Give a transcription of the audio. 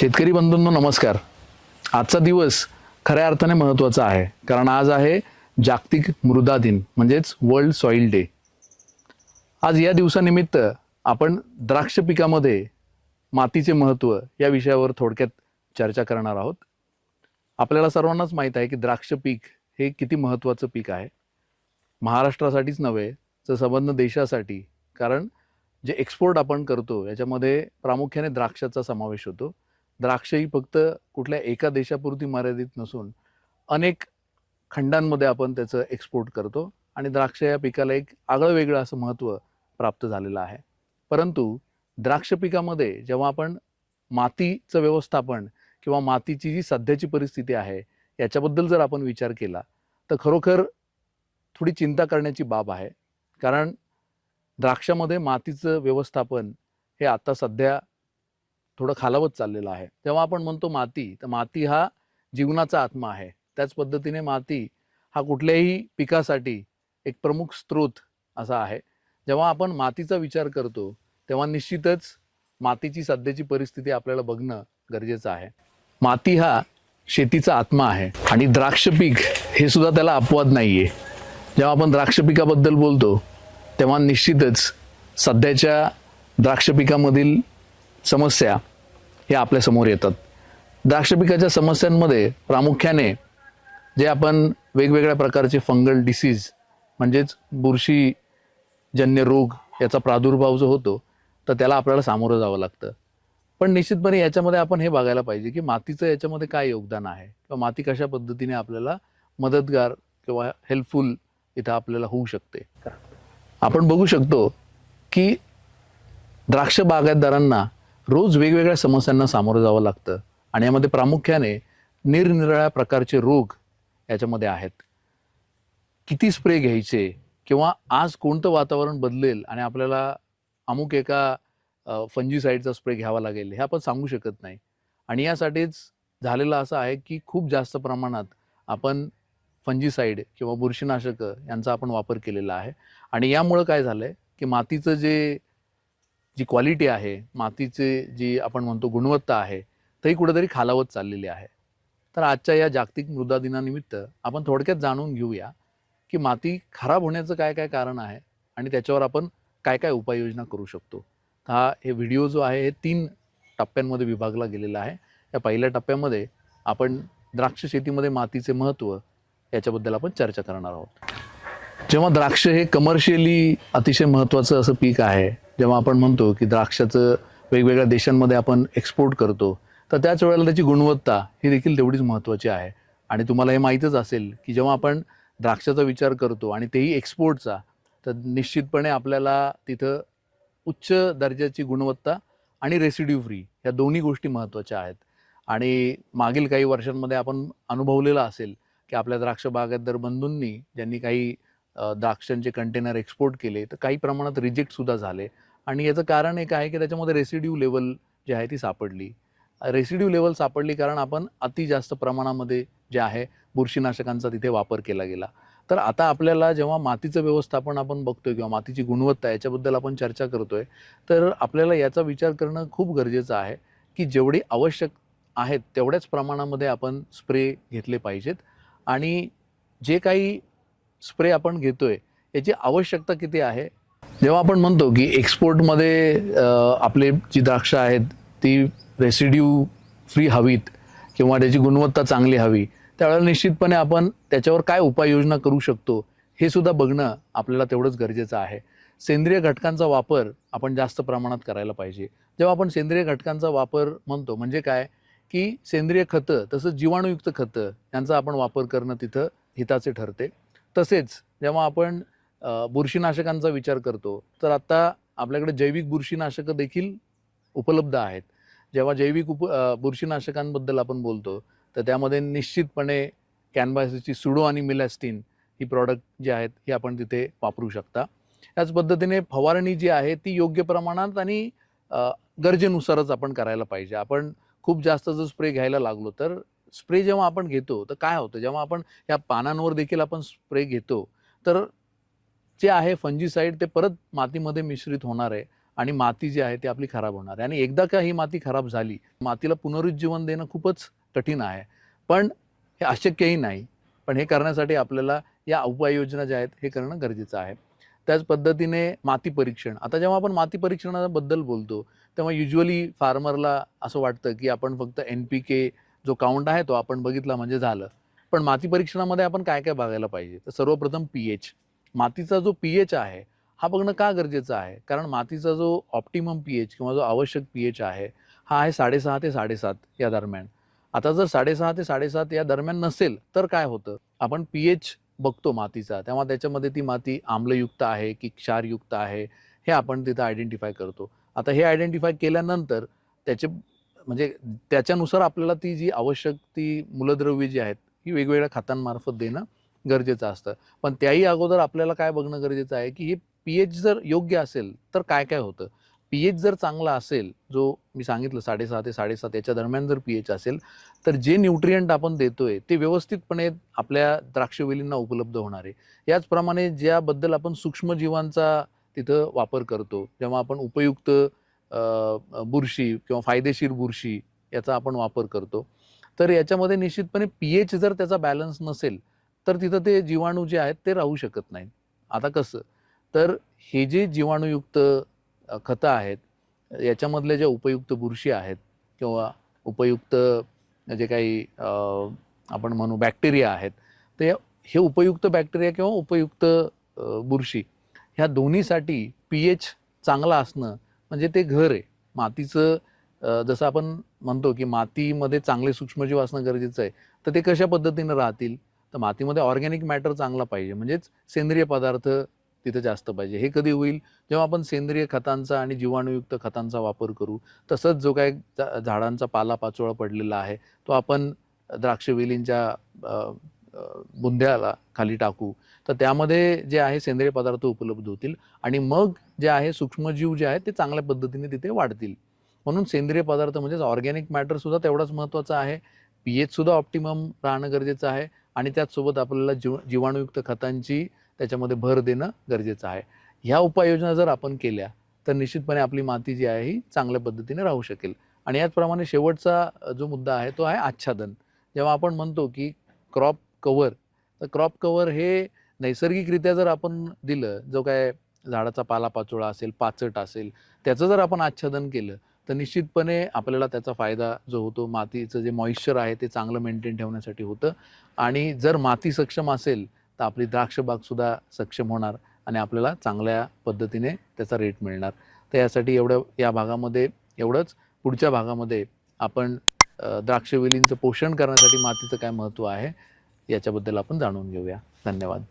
शेतकरी बंधूंनो नमस्कार. आजचा दिवस खऱ्या अर्थाने महत्त्वाचा आहे. कारण आज आहे जागतिक मृदा दिन म्हणजेच वर्ल्ड सॉईल डे. आज या दिवसानिमित्त आपण द्राक्ष पिकामध्ये मातीचे महत्त्व या विषयावर थोडक्यात चर्चा करणार आहोत. आपल्याला सर्वांनाच माहीत आहे की द्राक्ष पीक हे किती महत्त्वाचं पीक आहे. महाराष्ट्रासाठीच नव्हे तर संबंध देशासाठी. कारण जे एक्सपोर्ट आपण करतो याच्यामध्ये प्रामुख्याने द्राक्षाचा समावेश होतो. द्राक्ष ही फक्त कुठल्या एका देशापुरती मर्यादित नसून अनेक खंडांमध्ये आपण त्याचं एक्सपोर्ट करतो आणि द्राक्ष या पिकाला एक आगळं वेगळं असं महत्त्व प्राप्त झालेलं आहे. परंतु द्राक्ष पिकामध्ये जेव्हा आपण मातीचं व्यवस्थापन किंवा मातीची जी सध्याची परिस्थिती आहे याच्याबद्दल जर आपण विचार केला तर खरोखर थोडी चिंता करण्याची बाब आहे. कारण द्राक्षामध्ये मातीचं व्यवस्थापन हे आता सध्या थोडं खालावत चाललेलं आहे. तेव्हा आपण म्हणतो माती तर माती हा जीवनाचा आत्मा आहे. त्याच पद्धतीने माती हा कुठल्याही पिकासाठी एक प्रमुख स्रोत असा आहे. जेव्हा आपण मातीचा विचार करतो तेव्हा निश्चितच मातीची सध्याची परिस्थिती आपल्याला बघणं गरजेचं आहे. माती हा शेतीचा आत्मा आहे आणि द्राक्ष पीक हे सुद्धा त्याला अपवाद नाही आहे जेव्हा आपण द्राक्ष पिकाबद्दल बोलतो तेव्हा निश्चितच सध्याच्या द्राक्ष पिकामधील समस्या हे आपल्यासमोर येतात. द्राक्ष पिकाच्या समस्यांमध्ये प्रामुख्याने जे आपण वेगवेगळ्या प्रकारचे फंगल डिसीज म्हणजेच बुरशीजन्य रोग याचा प्रादुर्भाव जो होतो तर त्याला आपल्याला सामोरं जावं लागतं. पण निश्चितपणे याच्यामध्ये आपण हे बघायला पाहिजे की मातीचं याच्यामध्ये काय योगदान आहे? किंवा माती कशा पद्धतीने आपल्याला मदतगार किंवा हेल्पफुल इथं आपल्याला होऊ शकते? आपण बघू शकतो की द्राक्ष बागायतदारांना रोज वेगवेगळ्या समस्यांना सामोरं जावं लागतं. आणि यामध्ये प्रामुख्याने निरनिराळ्या प्रकारचे रोग याच्यामध्ये आहेत. किती स्प्रे घ्यायचे किंवा आज कोणतं वातावरण बदलेल आणि आपल्याला अमुक एका फंजीसाईडचा स्प्रे घ्यावा लागेल हे आपण सांगू शकत नाही. आणि यासाठीच झालेलं असं आहे की खूप जास्त प्रमाणात आपण फंजीसाईड किंवा बुरशीनाशक यांचा आपण वापर केलेला आहे. आणि यामुळं काय झालं आहे की मातीचं जे जी क्वालिटी आहे मातीचे जी आपण म्हणतो गुणवत्ता आहे तरी कुठेतरी खालावत चाललेली आहे. तर आजच्या या जागतिक मृदा दिनानिमित्त आपण थोडक्यात जाणून घेऊया की माती खराब होण्याचं काय काय कारण आहे आणि त्याच्यावर आपण काय काय उपाययोजना करू शकतो. हा हे व्हिडिओ जो आहे हे तीन टप्प्यांमध्ये विभागला गेलेला आहे. या पहिल्या टप्प्यामध्ये आपण द्राक्ष शेतीमध्ये मातीचे महत्त्व याच्याबद्दल आपण चर्चा करणार आहोत. जेव्हा द्राक्ष हे कमर्शियली अतिशय महत्त्वाचं असं पीक आहे जेव्हा आपण म्हणतो की द्राक्षाचं वेगवेगळ्या देशांमध्ये आपण एक्सपोर्ट करतो तर त्याच वेळेला त्याची गुणवत्ता ही देखील तेवढीच महत्त्वाची आहे. आणि तुम्हाला हे माहीतच असेल की जेव्हा आपण द्राक्षाचा विचार करतो आणि तेही एक्सपोर्टचा तर निश्चितपणे आपल्याला तिथं उच्च दर्जाची गुणवत्ता आणि रेसिड्यू फ्री या दोन्ही गोष्टी महत्त्वाच्या आहेत. आणि मागील काही वर्षांमध्ये आपण अनुभवलेलं असेल की आपल्या द्राक्ष बागायतदार बंधूंनी ज्यांनी काही द्राक्षांचे कंटेनर एक्सपोर्ट केले तर काही प्रमाणात रिजेक्टसुद्धा झाले. आणि याचं कारण एक आहे की त्याच्यामध्ये रेसिड्यू लेवल जी आहे ती सापडली. रेसिड्यू लेवल सापडली कारण आपण अति जास्त प्रमाणामध्ये जे आहे बुरशीनाशकांचा तिथे वापर केला गेला. तर आता आपल्याला जेव्हा मातीचं व्यवस्थापन आपण बघतोय किंवा मातीची गुणवत्ता याच्याबद्दल आपण चर्चा करतोय तर आपल्याला याचा विचार करणं खूप गरजेचं आहे की जेवढी आवश्यक आहेत तेवढ्याच प्रमाणामध्ये आपण स्प्रे घेतले पाहिजेत. आणि जे काही स्प्रे आपण घेतोय याची आवश्यकता किती आहे? जेव्हा आपण म्हणतो की एक्सपोर्टमध्ये आपले जी द्राक्ष आहेत ती रेसिड्यू फ्री हवीत किंवा त्याची गुणवत्ता चांगली हवी त्यावेळेला निश्चितपणे आपण त्याच्यावर काय उपाययोजना करू शकतो हे सुद्धा बघणं आपल्याला तेवढंच गरजेचं आहे. सेंद्रिय घटकांचा वापर आपण जास्त प्रमाणात करायला पाहिजे. जेव्हा आपण सेंद्रिय घटकांचा वापर म्हणतो म्हणजे काय? की सेंद्रिय खतं तसंच जीवाणूयुक्त खतं यांचा आपण वापर करणं तिथं हिताचे ठरते. तसेच जेव्हा आपण बुरशीनाशकांचा विचार करतो तर आता आपल्याकडे जैविक बुरशीनाशकं देखील उपलब्ध आहेत. जेव्हा जैविक उप बुरशीनाशकांबद्दल आपण बोलतो तर त्यामध्ये निश्चितपणे कॅनव्हासची सुडो आणि मिलॅस्टीन ही प्रॉडक्ट जे आहेत ही आपण तिथे वापरू शकता. याच पद्धतीने फवारणी जी आहे ती योग्य प्रमाणात आणि गरजेनुसारच आपण करायला पाहिजे. आपण खूप जास्त जर स्प्रे घ्यायला लागलो तर स्प्रे जेव्हा आपण घेतो तर काय होतं? जेव्हा आपण ह्या पानांवर देखील आपण स्प्रे घेतो तर जे आहे फंजीसाईड ते परत मातीमध्ये मिश्रित होणार आहे आणि माती जी आहे ती आपली खराब होणार आहे. आणि एकदा का ही माती खराब झाली मातीला पुनरुज्जीवन देणं खूपच कठीण आहे. पण हे अशक्यही नाही. पण हे करण्यासाठी आपल्याला या उपाययोजना ज्या आहेत हे करणं गरजेचं आहे. त्याच पद्धतीने माती परीक्षण. आता जेव्हा आपण माती परीक्षणाबद्दल बोलतो तेव्हा युजली फार्मरला असं वाटतं की आपण फक्त एन पी के जो काउंट आहे तो आपण बघितला म्हणजे झालं. पण माती परीक्षणामध्ये आपण काय काय बघायला पाहिजे? तर सर्वप्रथम पी एच मातीचा जो पी एच आहे हा बघणं का गरजेचं आहे? कारण मातीचा जो ऑप्टिमम पी एच किंवा जो आवश्यक पी एच आहे हा आहे साडेसहा ते साडेसात या दरम्यान. आता जर साडेसहा ते साडेसात या दरम्यान नसेल तर काय होतं? आपण पी एच बघतो मातीचा तेव्हा त्याच्यामध्ये ती माती आम्लयुक्त आहे की क्षारयुक्त आहे हे आपण तिथं आयडेंटिफाय करतो. आता हे आयडेंटिफाय केल्यानंतर त्याचे म्हणजे त्याच्यानुसार आपल्याला ती जी आवश्यक ती मूलद्रव्ये जी आहेत ही वेगवेगळ्या खात्यांमार्फत देणं गरजेचं असतं. पण त्याही अगोदर आपल्याला काय बघणं गरजेचं आहे की हे पी एच जर योग्य असेल तर काय काय होतं? पी एच जर चांगला असेल जो मी सांगितलं साडेसहा ते साडेसात याच्या दरम्यान जर पी एच असेल तर जे न्यूट्रियंट आपण देतोय ते व्यवस्थितपणे आपल्या द्राक्षवेलींना उपलब्ध होणार आहे. याचप्रमाणे ज्याबद्दल आपण सूक्ष्मजीवांचा तिथं वापर करतो जेव्हा आपण उपयुक्त बुरशी किंवा फायदेशीर बुरशी याचा आपण वापर करतो तर याच्यामध्ये निश्चितपणे पी एच जर त्याचा बॅलन्स नसेल तर तिथं ते जीवाणू जे आहेत ते राहू शकत नाहीत. आता कसं? तर हे जे जीवाणूयुक्त खतं आहेत याच्यामधल्या ज्या उपयुक्त बुरशी आहेत किंवा उपयुक्त जे काही आपण म्हणू बॅक्टेरिया आहेत ते हे उपयुक्त बॅक्टेरिया किंवा उपयुक्त बुरशी ह्या दोन्हीसाठी पी एच चांगला असणं म्हणजे ते घर आहे. मातीचं जसं आपण म्हणतो की मातीमध्ये चांगले सूक्ष्मजीव असणं गरजेचं आहे तर ते कशा पद्धतीनं राहतील? तर मातीमध्ये ऑर्गॅनिक मॅटर चांगला पाहिजे. म्हणजेच सेंद्रिय पदार्थ तिथं जास्त पाहिजे. हे कधी होईल? जेव्हा आपण सेंद्रिय खतांचा आणि जीवाणूयुक्त खतांचा वापर करू तसंच जो काय झाडांचा पालापाचोळा पडलेला आहे तो आपण द्राक्षवेलींच्या बुंध्याला खाली टाकू. तर त्यामध्ये जे आहे सेंद्रिय पदार्थ उपलब्ध होतील आणि मग जे आहे सूक्ष्मजीव जे आहेत ते चांगल्या पद्धतीने तिथे वाढतील. म्हणून सेंद्रिय पदार्थ म्हणजेच ऑर्गॅनिक मॅटर सुद्धा तेवढाच महत्त्वाचा आहे. पी एच सुद्धा ऑप्टिमम राहणं गरजेचं आहे. आणि त्याचसोबत आपल्याला जीव जीवाणूयुक्त खतांची त्याच्यामध्ये भर देणं गरजेचं आहे. ह्या उपाययोजना जर आपण केल्या तर निश्चितपणे आपली माती जी आहे ही चांगल्या पद्धतीने राहू शकेल. आणि याचप्रमाणे शेवटचा जो मुद्दा आहे तो आहे आच्छादन. जेव्हा आपण म्हणतो की क्रॉप कव्हर तर क्रॉप कवर हे नैसर्गिकरित्या जर आपण दिलं जो काय झाडाचा पालापाचोळा असेल पाचट असेल त्याचं जर आपण आच्छादन केलं तर निश्चितपणे आपल्याला त्याचा फायदा जो होतो मातीचं जे मॉइश्चर आहे ते चांगलं मेंटेन ठेवण्यासाठी होतं. आणि जर माती सक्षम असेल तर आपली द्राक्षबागसुद्धा सक्षम होणार आणि आपल्याला चांगल्या पद्धतीने त्याचा रेट मिळणार. तर यासाठी एवढं या भागामध्ये एवढंच. पुढच्या भागामध्ये आपण द्राक्षवेलींचं पोषण करण्यासाठी मातीचं काय महत्त्व आहे याच्याबद्दल आपण जाणून घेऊया. धन्यवाद.